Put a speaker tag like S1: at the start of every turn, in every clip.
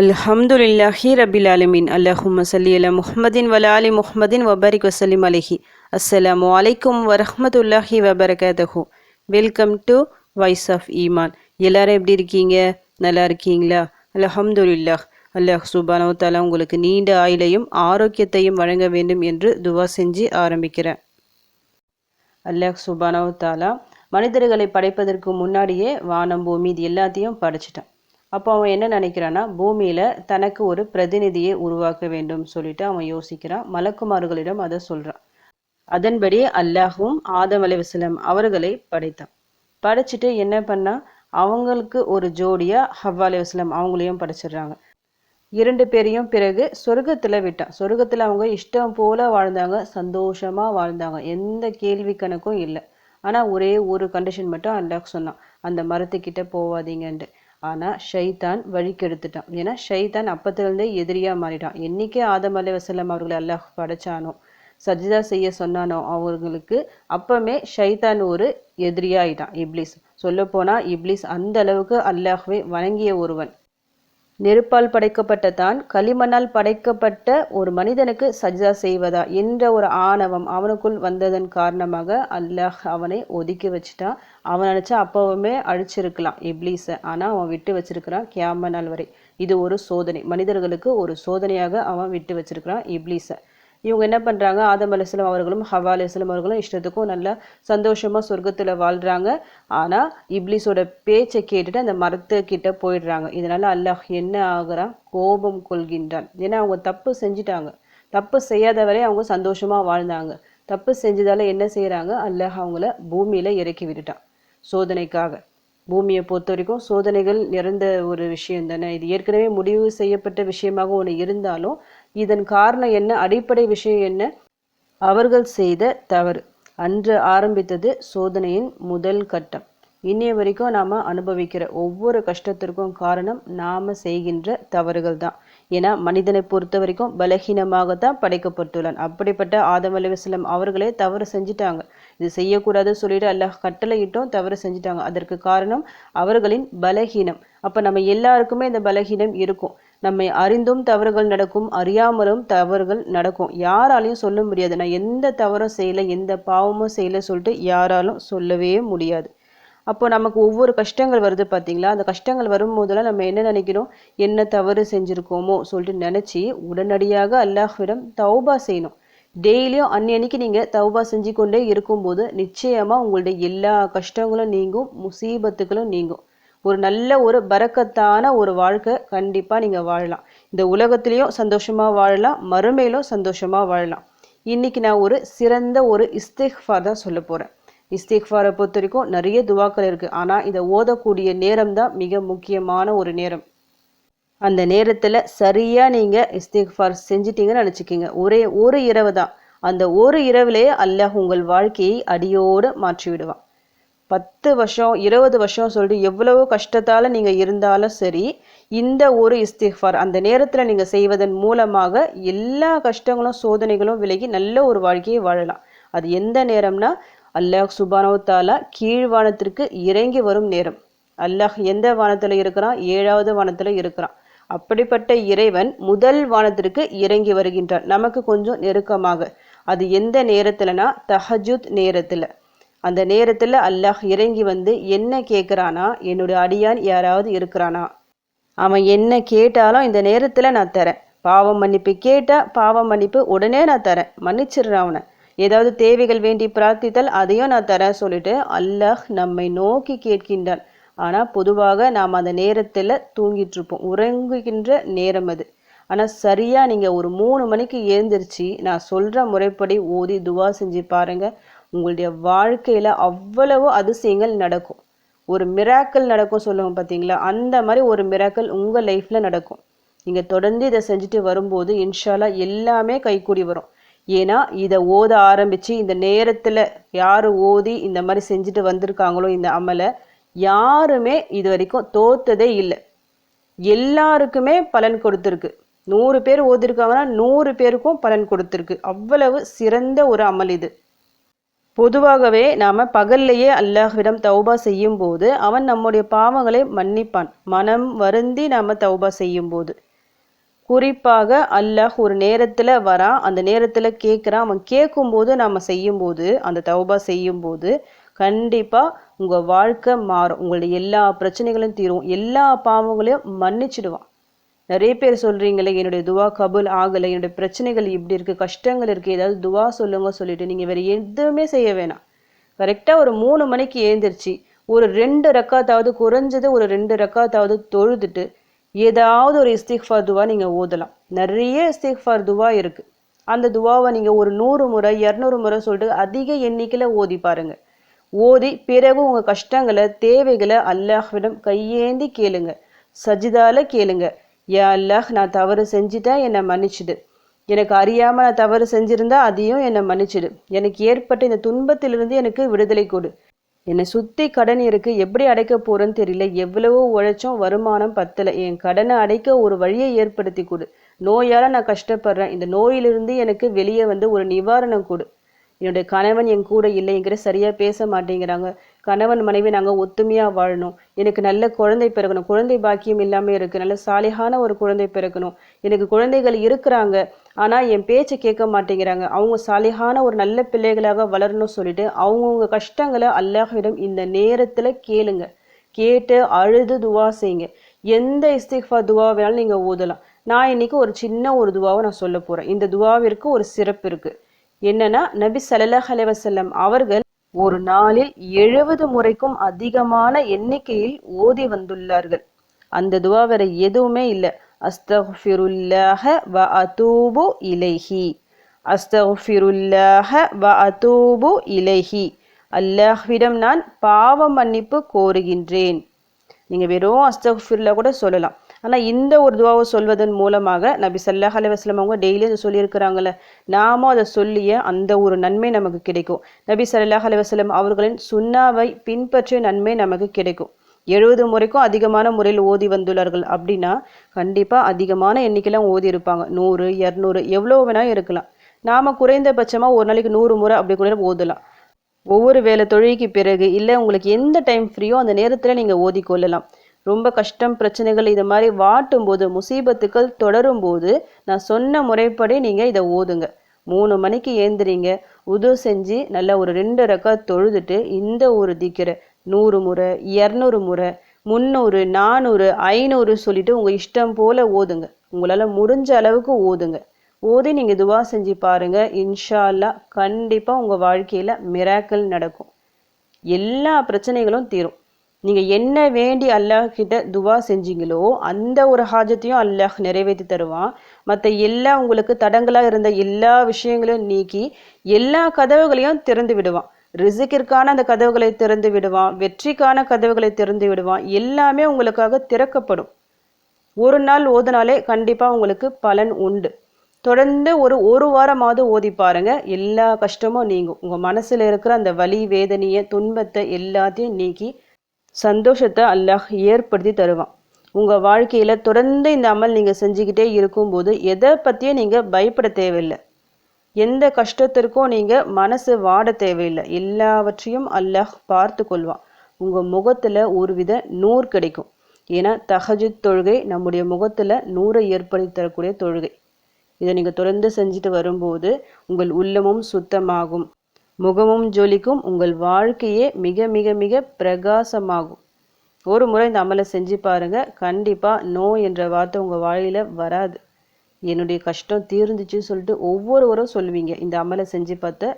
S1: அல்ஹம்துலில்லாஹி ரபில் அலமின் அல்லாஹும் சல்லி அல முஹமதின் வல அலி முஹமதின் வபாரிக் வசலிம் அலஹி அஸ்ஸலாமு அலைக்கும் வரஹமதுல்லாஹி வபரகாதஹு welcome to voice of Iman எல்லாரும் எப்படி இருக்கீங்க நல்லா இருக்கீங்களா அல்ஹம்துலில்லாஹ் அல்லாஹ் சுபானோ உங்களுக்கு நீண்ட ஆயிலையும் ஆரோக்கியத்தையும் வழங்க வேண்டும் என்று துவா செஞ்சு ஆரம்பிக்கிறேன் அல்லாஹ் சுபானோ தாலா மனிதர்களை படைப்பதற்கு முன்னாடியே வானம் பூமி இது எல்லாத்தையும் படைச்சிட்டேன் அப்போ அவன் என்ன நினைக்கிறான்னா பூமியில் தனக்கு ஒரு பிரதிநிதியை உருவாக்க வேண்டும் சொல்லிட்டு அவன் யோசிக்கிறான் மலக்குமார்களிடம் அதை சொல்கிறான் அதன்படி அல்லாஹும் ஆதம் அலைவசலம் அவர்களை படைத்தான் படைச்சிட்டு என்ன பண்ணா அவங்களுக்கு ஒரு ஜோடியாக ஹவ்வா அலைவசலம் அவங்களையும் படைச்சிடுறாங்க இரண்டு பேரையும் பிறகு சொர்க்கத்தில் விட்டான் சொர்க்கத்தில் அவங்க இஷ்டம் போல வாழ்ந்தாங்க சந்தோஷமாக வாழ்ந்தாங்க எந்த கேள்வி கணக்கும் இல்லை ஆனால் ஒரே ஒரு கண்டிஷன் மட்டும் அல்லாஹ் சொன்னான் அந்த மரத்துக்கிட்ட போவாதீங்கன்ட்டு ஆனால் ஷைதான் கெடுத்துட்டான் ஏன்னா ஷைதான் அப்பத்துலேருந்தே எதிரியாக மாறிட்டான் என்றைக்கே ஆதம் அலை வசல்லம் அவர்களை அல்லாஹ் படைச்சானோ சஜிதா செய்ய சொன்னானோ அவர்களுக்கு அப்பவுமே ஷைதான் ஒரு எதிரியாயிட்டான் இப்ளிஸ் சொல்லப்போனால் இப்லீஸ் அந்த அளவுக்கு அல்லாஹ்வை வணங்கிய ஒருவன் நெருப்பால் படைக்கப்பட்ட தான் களிமண்ணால் படைக்கப்பட்ட ஒரு மனிதனுக்கு சஜா செய்வதா என்ற ஒரு ஆணவம் அவனுக்குள் வந்ததன் காரணமாக அல்லாஹ் அவனை ஒதுக்கி வச்சிட்டான் அவன் நினச்சா அப்போவுமே அழிச்சிருக்கலாம் இப்ளீஸை ஆனால் அவன் விட்டு வச்சிருக்கிறான் கியாம நாள் வரை இது ஒரு சோதனை மனிதர்களுக்கு ஒரு சோதனையாக அவன் விட்டு வச்சிருக்கிறான் இப்ளீஸை இவங்க என்ன பண்ணுறாங்க ஆதம் அலிஸ்லாம் அவர்களும் ஹவா அலிஸ்லாம் அவர்களும் இஷ்டத்துக்கும் நல்லா சந்தோஷமாக சொர்க்கத்தில் வாழ்கிறாங்க ஆனால் இப்ளிஸோட பேச்சை கேட்டுட்டு அந்த மரத்துக்கிட்ட போயிடுறாங்க இதனால் அல்லாஹ் என்ன ஆகிறான் கோபம் கொள்கின்றான் ஏன்னா அவங்க தப்பு செஞ்சிட்டாங்க தப்பு செய்யாத வரை அவங்க சந்தோஷமாக வாழ்ந்தாங்க தப்பு செஞ்சதால் என்ன செய்கிறாங்க அல்லாஹ் அவங்கள பூமியில் இறக்கி விட்டுட்டான் சோதனைக்காக பூமியை பொறுத்த வரைக்கும் சோதனைகள் நிறைந்த ஒரு விஷயம் தானே இது ஏற்கனவே முடிவு செய்யப்பட்ட விஷயமாக ஒன்று இருந்தாலும் இதன் காரணம் என்ன அடிப்படை விஷயம் என்ன அவர்கள் செய்த தவறு அன்று ஆரம்பித்தது சோதனையின் முதல் கட்டம் இன்னைய வரைக்கும் நாம் அனுபவிக்கிற ஒவ்வொரு கஷ்டத்திற்கும் காரணம் நாம் செய்கின்ற தவறுகள் தான் ஏன்னா மனிதனை பொறுத்த வரைக்கும் பலகீனமாக தான் படைக்கப்பட்டுள்ளான் அப்படிப்பட்ட ஆதம் அலிவசலம் அவர்களே தவறு செஞ்சிட்டாங்க இது செய்யக்கூடாதுன்னு சொல்லிட்டு அல்லாஹ் கட்டளையிட்டோம் தவறு செஞ்சுட்டாங்க அதற்கு காரணம் அவர்களின் பலகீனம் அப்போ நம்ம எல்லாருக்குமே இந்த பலகீனம் இருக்கும் நம்மை அறிந்தும் தவறுகள் நடக்கும் அறியாமலும் தவறுகள் நடக்கும் யாராலையும் சொல்ல முடியாது நான் எந்த தவறும் செய்யலை எந்த பாவமும் செய்யலை சொல்லிட்டு யாராலும் சொல்லவே முடியாது அப்போ நமக்கு ஒவ்வொரு கஷ்டங்கள் வருது பார்த்தீங்களா அந்த கஷ்டங்கள் வரும்போதெல்லாம் நம்ம என்ன நினைக்கிறோம் என்ன தவறு செஞ்சுருக்கோமோ சொல்லிட்டு நினச்சி உடனடியாக அல்லாஹ்விடம் தௌபா செய்யணும் டெய்லியும் அன்னன்னைக்கு நீங்கள் தவுபா செஞ்சு கொண்டே இருக்கும்போது நிச்சயமாக உங்களுடைய எல்லா கஷ்டங்களும் நீங்கும் முசீபத்துக்களும் நீங்கும் ஒரு நல்ல ஒரு பறக்கத்தான ஒரு வாழ்க்கை கண்டிப்பாக நீங்கள் வாழலாம் இந்த உலகத்திலையும் சந்தோஷமாக வாழலாம் மறுமையிலும் சந்தோஷமாக வாழலாம் இன்றைக்கி நான் ஒரு சிறந்த ஒரு இஸ்திக்ஃபார் தான் சொல்ல போகிறேன் இஸ்திக்ஃபாரை பொறுத்த வரைக்கும் நிறைய துவாக்கள் இருக்குது ஆனால் இதை ஓதக்கூடிய நேரம் தான் மிக முக்கியமான ஒரு நேரம் அந்த நேரத்தில் சரியாக நீங்கள் இஸ்திஃபார் செஞ்சிட்டிங்கன்னு நினச்சிக்கிங்க ஒரே ஒரு இரவு தான் அந்த ஒரு இரவுலேயே அல்லாஹ் உங்கள் வாழ்க்கையை அடியோடு மாற்றி விடுவான் பத்து வருஷம் இருபது வருஷம் சொல்லிட்டு எவ்வளவோ கஷ்டத்தால் நீங்கள் இருந்தாலும் சரி இந்த ஒரு இஸ்திஃபார் அந்த நேரத்தில் நீங்கள் செய்வதன் மூலமாக எல்லா கஷ்டங்களும் சோதனைகளும் விலகி நல்ல ஒரு வாழ்க்கையை வாழலாம் அது எந்த நேரம்னா அல்லாஹ் கீழ் கீழ்வானத்திற்கு இறங்கி வரும் நேரம் அல்லாஹ் எந்த வானத்தில் இருக்கிறான் ஏழாவது வானத்தில் இருக்கிறான் அப்படிப்பட்ட இறைவன் முதல் வானத்திற்கு இறங்கி வருகின்றான் நமக்கு கொஞ்சம் நெருக்கமாக அது எந்த நேரத்தில்னா தஹஜூத் நேரத்தில் அந்த நேரத்தில் அல்லாஹ் இறங்கி வந்து என்ன கேட்குறானா என்னுடைய அடியான் யாராவது இருக்கிறானா அவன் என்ன கேட்டாலும் இந்த நேரத்தில் நான் தரேன் பாவம் மன்னிப்பு கேட்டால் பாவம் மன்னிப்பு உடனே நான் தரேன் மன்னிச்சிடுறான் அவனை ஏதாவது தேவைகள் வேண்டி பிரார்த்தித்தால் அதையும் நான் தரேன் சொல்லிட்டு அல்லாஹ் நம்மை நோக்கி கேட்கின்றான் ஆனால் பொதுவாக நாம் அந்த நேரத்தில் தூங்கிட்டுருப்போம் உறங்குகின்ற நேரம் அது ஆனால் சரியாக நீங்கள் ஒரு மூணு மணிக்கு எழுந்திரிச்சு நான் சொல்கிற முறைப்படி ஓதி துவா செஞ்சு பாருங்கள் உங்களுடைய வாழ்க்கையில் அவ்வளவு அதிசயங்கள் நடக்கும் ஒரு மிராக்கள் நடக்கும் சொல்லுவோம் பார்த்தீங்களா அந்த மாதிரி ஒரு மிராக்கள் உங்கள் லைஃப்பில் நடக்கும் நீங்கள் தொடர்ந்து இதை செஞ்சுட்டு வரும்போது இன்ஷாலா எல்லாமே கைக்கூடி வரும் ஏன்னா இதை ஓத ஆரம்பித்து இந்த நேரத்தில் யார் ஓதி இந்த மாதிரி செஞ்சுட்டு வந்திருக்காங்களோ இந்த அமலை யாருமே இது வரைக்கும் தோத்ததே இல்லை எல்லாருக்குமே பலன் கொடுத்துருக்கு நூறு பேர் ஓதிருக்காங்கன்னா நூறு பேருக்கும் பலன் கொடுத்துருக்கு அவ்வளவு சிறந்த ஒரு அமல் இது பொதுவாகவே நாம் பகல்லையே அல்லாஹ்விடம் தௌபா செய்யும் போது அவன் நம்முடைய பாவங்களை மன்னிப்பான் மனம் வருந்தி நாம் தௌபா செய்யும் போது குறிப்பாக அல்லாஹ் ஒரு நேரத்தில் வரான் அந்த நேரத்தில் கேட்குறான் அவன் கேட்கும்போது நாம் செய்யும்போது அந்த தௌபா செய்யும்போது கண்டிப்பாக உங்கள் வாழ்க்கை மாறும் உங்களுடைய எல்லா பிரச்சனைகளும் தீரும் எல்லா பாவங்களையும் மன்னிச்சிடுவான் நிறைய பேர் சொல்கிறீங்களே என்னுடைய துவா கபுல் ஆகலை என்னுடைய பிரச்சனைகள் இப்படி இருக்குது கஷ்டங்கள் இருக்குது ஏதாவது துவா சொல்லுங்க சொல்லிட்டு நீங்கள் வேறு எதுவுமே செய்ய வேணாம் கரெக்டாக ஒரு மூணு மணிக்கு ஏந்திரிச்சு ஒரு ரெண்டு ரக்காத்தாவது குறைஞ்சது ஒரு ரெண்டு ரக்காத்தாவது தொழுதுட்டு ஏதாவது ஒரு இஸ்திக்ஃபார் துவா நீங்கள் ஓதலாம் நிறைய இஸ்திக்ஃபார் துவா இருக்குது அந்த துவாவை நீங்கள் ஒரு நூறு முறை இரநூறு முறை சொல்லிட்டு அதிக எண்ணிக்கையில் ஓதி பாருங்கள் ஓதி பிறகு உங்கள் கஷ்டங்களை தேவைகளை அல்லாஹ்விடம் கையேந்தி கேளுங்க சஜிதால கேளுங்க யா அல்லாஹ் நான் தவறு செஞ்சுட்டேன் என்னை மன்னிச்சிடு எனக்கு அறியாமல் நான் தவறு செஞ்சுருந்தா அதையும் என்னை மன்னிச்சிடு எனக்கு ஏற்பட்ட இந்த துன்பத்திலிருந்து எனக்கு விடுதலை கொடு என்னை சுற்றி கடன் இருக்குது எப்படி அடைக்க போகிறேன்னு தெரியல எவ்வளவோ உழைச்சோம் வருமானம் பத்தலை என் கடனை அடைக்க ஒரு வழியை ஏற்படுத்தி கொடு நோயால் நான் கஷ்டப்படுறேன் இந்த நோயிலிருந்து எனக்கு வெளியே வந்து ஒரு நிவாரணம் கொடு என்னுடைய கணவன் என் கூட இல்லைங்கிற சரியாக பேச மாட்டேங்கிறாங்க கணவன் மனைவி நாங்கள் ஒத்துமையாக வாழணும் எனக்கு நல்ல குழந்தை பிறக்கணும் குழந்தை பாக்கியம் இல்லாமல் இருக்குது நல்ல சாலையான ஒரு குழந்தை பிறக்கணும் எனக்கு குழந்தைகள் இருக்கிறாங்க ஆனால் என் பேச்சை கேட்க மாட்டேங்கிறாங்க அவங்க சாலையான ஒரு நல்ல பிள்ளைகளாக வளரணும் சொல்லிட்டு அவங்கவுங்க கஷ்டங்களை அல்லாஹிடம் இந்த நேரத்தில் கேளுங்க கேட்டு அழுது துவா செய்யுங்க எந்த இஸ்திஃபா துவா வேணாலும் நீங்கள் ஓதலாம் நான் இன்னைக்கு ஒரு சின்ன ஒரு துவாவை நான் சொல்ல போகிறேன் இந்த துவாவிற்கு ஒரு சிறப்பு இருக்குது என்னன்னா நபி சல்லாஹ் அலைவசல்லம் அவர்கள் ஒரு நாளில் எழுபது முறைக்கும் அதிகமான எண்ணிக்கையில் ஓதி வந்துள்ளார்கள் அந்த துவா வேற எதுவுமே இல்லை அஸ்தஃபிருல்லாஹ வ அதூபு இலைஹி அஸ்தஃபிருல்லாஹ வ அதூபு இலைஹி அல்லாஹ்விடம் நான் பாவ மன்னிப்பு கோருகின்றேன் நீங்கள் வெறும் அஸ்தஃபிர்லா கூட சொல்லலாம் ஆனால் இந்த ஒரு துவாவை சொல்வதன் மூலமாக நபி சல்லாஹ் வஸ்லம் அவங்க டெய்லி அதை சொல்லியிருக்கிறாங்கல்ல நாமும் அதை சொல்லிய அந்த ஒரு நன்மை நமக்கு கிடைக்கும் நபி சல்லாஹ் வஸ்லம் அவர்களின் சுண்ணாவை பின்பற்றிய நன்மை நமக்கு கிடைக்கும் எழுபது முறைக்கும் அதிகமான முறையில் ஓதி வந்துள்ளார்கள் அப்படின்னா கண்டிப்பாக அதிகமான எண்ணிக்கையெல்லாம் ஓதி இருப்பாங்க நூறு இரநூறு எவ்வளோ வேணால் இருக்கலாம் நாம் குறைந்தபட்சமாக ஒரு நாளைக்கு நூறு முறை அப்படி கூட ஓதலாம் ஒவ்வொரு வேலை தொழிலுக்கு பிறகு இல்லை உங்களுக்கு எந்த டைம் ஃப்ரீயோ அந்த நேரத்தில் நீங்கள் ஓதிக்கொள்ளலாம் ரொம்ப கஷ்டம் பிரச்சனைகள் இது மாதிரி வாட்டும் போது முசீபத்துக்கள் தொடரும் போது நான் சொன்ன முறைப்படி நீங்கள் இதை ஓதுங்க மூணு மணிக்கு ஏந்திரிங்க உது செஞ்சு நல்லா ஒரு ரெண்டு ரக்கா தொழுதுட்டு இந்த ஒரு திக்கரை நூறு முறை இரநூறு முறை முந்நூறு நானூறு ஐநூறு சொல்லிட்டு உங்கள் இஷ்டம் போல் ஓதுங்க உங்களால் முடிஞ்ச அளவுக்கு ஓதுங்க ஓதி நீங்கள் துவா செஞ்சு பாருங்கள் இன்ஷா அல்லா கண்டிப்பாக உங்கள் வாழ்க்கையில் மிராக்கள் நடக்கும் எல்லா பிரச்சனைகளும் தீரும் நீங்கள் என்ன வேண்டி அல்லாஹ் கிட்ட துவா செஞ்சீங்களோ அந்த ஒரு ஹாஜத்தையும் அல்லாஹ் நிறைவேற்றி தருவான் மற்ற எல்லா உங்களுக்கு தடங்களாக இருந்த எல்லா விஷயங்களையும் நீக்கி எல்லா கதவுகளையும் திறந்து விடுவான் ரிசுக்கிற்கான அந்த கதவுகளை திறந்து விடுவான் வெற்றிக்கான கதவுகளை திறந்து விடுவான் எல்லாமே உங்களுக்காக திறக்கப்படும் ஒரு நாள் ஓதுனாலே கண்டிப்பாக உங்களுக்கு பலன் உண்டு தொடர்ந்து ஒரு ஒரு வாரமாவது ஓதி பாருங்க எல்லா கஷ்டமும் நீங்கும் உங்கள் மனசில் இருக்கிற அந்த வலி வேதனையை துன்பத்தை எல்லாத்தையும் நீக்கி சந்தோஷத்தை அல்லாஹ் ஏற்படுத்தி தருவான் உங்கள் வாழ்க்கையில் தொடர்ந்து இந்த அமல் நீங்கள் செஞ்சுக்கிட்டே இருக்கும்போது எதை பற்றியும் நீங்கள் பயப்பட தேவையில்லை எந்த கஷ்டத்திற்கும் நீங்கள் மனசு வாட தேவையில்லை எல்லாவற்றையும் அல்லாஹ் பார்த்து கொள்வான் உங்கள் முகத்தில் ஒருவித நூறு கிடைக்கும் ஏன்னா தஹஜித் தொழுகை நம்முடைய முகத்தில் நூறை ஏற்படுத்தி தரக்கூடிய தொழுகை இதை நீங்கள் தொடர்ந்து செஞ்சுட்டு வரும்போது உங்கள் உள்ளமும் சுத்தமாகும் முகமும் ஜொலிக்கும் உங்கள் வாழ்க்கையே மிக மிக மிக பிரகாசமாகும் ஒரு முறை இந்த அமலை செஞ்சு பாருங்கள் கண்டிப்பாக நோ என்ற வார்த்தை உங்கள் வாயில் வராது என்னுடைய கஷ்டம் தீர்ந்துச்சுன்னு சொல்லிட்டு ஒவ்வொருவரும் சொல்லுவீங்க இந்த அமலை செஞ்சு பார்த்த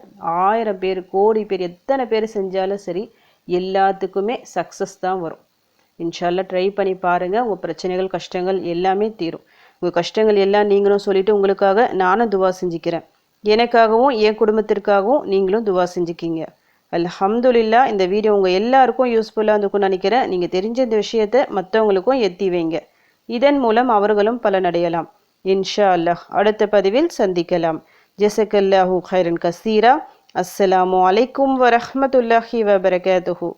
S1: ஆயிரம் பேர் கோடி பேர் எத்தனை பேர் செஞ்சாலும் சரி எல்லாத்துக்குமே சக்ஸஸ் தான் வரும் இன்ஷால்லாம் ட்ரை பண்ணி பாருங்கள் உங்கள் பிரச்சனைகள் கஷ்டங்கள் எல்லாமே தீரும் உங்கள் கஷ்டங்கள் எல்லாம் நீங்களும் சொல்லிவிட்டு உங்களுக்காக நானும் துவா செஞ்சுக்கிறேன் எனக்காகவும் என் குடும்பத்திற்காகவும் நீங்களும் துவா செஞ்சுக்கிங்க அல்ஹம்துல்லா இந்த வீடியோ உங்கள் எல்லாருக்கும் யூஸ்ஃபுல்லாக இருந்துக்கும்னு நினைக்கிறேன் நீங்கள் தெரிஞ்ச இந்த விஷயத்தை மற்றவங்களுக்கும் எத்தி வைங்க இதன் மூலம் அவர்களும் பலனடையலாம் இன்ஷா அல்லாஹ் அடுத்த பதிவில் சந்திக்கலாம் ஜெசக்கல்லாஹூ ஹைரன் கசீரா அஸ்ஸலாமு அலைக்கும் வரஹமத்துல்லாஹி வபரகாத்துஹூ